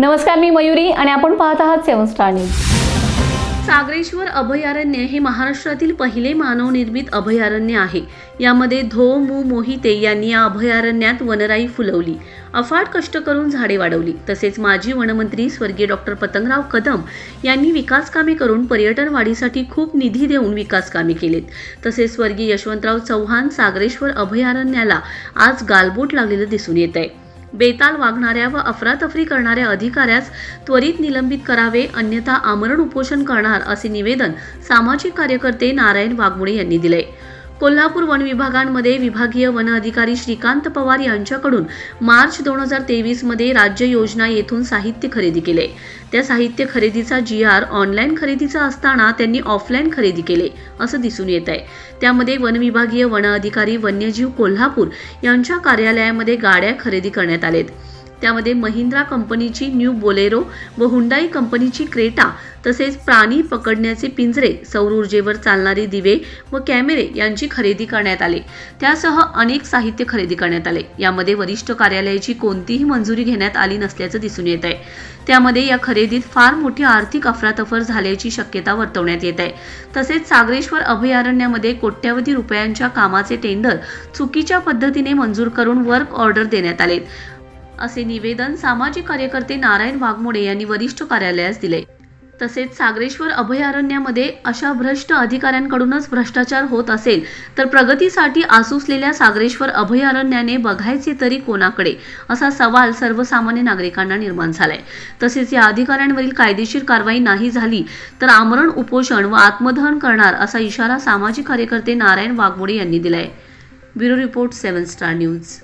नमस्कार मी मयुरी आणि आपण पाहत आहात सेवन स्टार न्यूज. सागरेश्वर अभयारण्य हे महाराष्ट्रातील पहिले मानवनिर्मित अभयारण्य आहे. यामध्ये धो मू मोहिते यांनी या अभयारण्यात वनराई फुलवली. अफाट कष्ट करून झाडे वाढवली. तसेच माजी वनमंत्री स्वर्गीय डॉक्टर पतंगराव कदम यांनी विकास कामे करून पर्यटन वाढीसाठी खूप निधी देऊन विकास कामे केलीत. तसेच स्वर्गीय यशवंतराव चव्हाण सागरेश्वर अभयारण्याला आज गालबोट लागलेलं दिसून येत आहे बेताल वागणाऱ्या व अफरातफरी करणाऱ्या अधिकाऱ्यास त्वरित निलंबित करावे अन्यथा आमरण उपोषण करणार असे निवेदन सामाजिक कार्यकर्ते नारायण वाघमोडे यांनी दिले. कोल्हापूर वन विभागांमध्ये विभागीय वन अधिकारी श्रीकांत पवार यांच्याकडून मार्च दोन हजार तेवीसमध्ये राज्य योजना येथून साहित्य खरेदी केले. त्या साहित्य खरेदीचा जी आर ऑनलाईन खरेदीचा असताना त्यांनी ऑफलाईन खरेदी केले असं दिसून येत आहे. त्यामध्ये वनविभागीय वन अधिकारी वन्यजीव कोल्हापूर यांच्या कार्यालयामध्ये गाड्या खरेदी करण्यात आलेत. त्यामध्ये महिंद्रा कंपनीची न्यू बोलेरो व हुंडाई कंपनीची क्रेटा तसेच प्राणी पकडण्याचे पिंजरे सौर ऊर्जेवर चालणारे दिवे व कॅमेरे यांची खरेदी करण्यात आले. त्यासह अनेक साहित्य खरेदी करण्यात आले. यामध्ये वरिष्ठ कार्यालयाची कोणतीही मंजुरी घेण्यात आली नसल्याचं दिसून येत आहे. त्यामध्ये या खरेदीत फार मोठी आर्थिक अफरातफर झाल्याची शक्यता वर्तवण्यात येत आहे. तसेच सागरेश्वर अभयारण्यामध्ये कोट्यवधी रुपयांच्या कामाचे टेंडर चुकीच्या पद्धतीने मंजूर करून वर्क ऑर्डर देण्यात आलेत. असे निवेदन सामाजिक कार्यकर्ते नारायण वाघमोडे यांनी वरिष्ठ कार्यालयास दिले. तसेच सागरेश्वर अभयारण्यामध्ये अशा भ्रष्ट अधिकाऱ्यांकडूनच भ्रष्टाचार होत असेल तर प्रगतीसाठी आसुसलेल्या सागरेश्वर अभयारण्याने बघायचे तरी कोणाकडे? असा सवाल सर्वसामान्य नागरिकांना निर्माण झालाय. तसेच या अधिकाऱ्यांवरील कायदेशीर कारवाई नाही झाली तर आमरण उपोषण व आत्मदहन करणार असा इशारा सामाजिक कार्यकर्ते नारायण वाघमोडे यांनी दिलाय. Bureau report seven star news.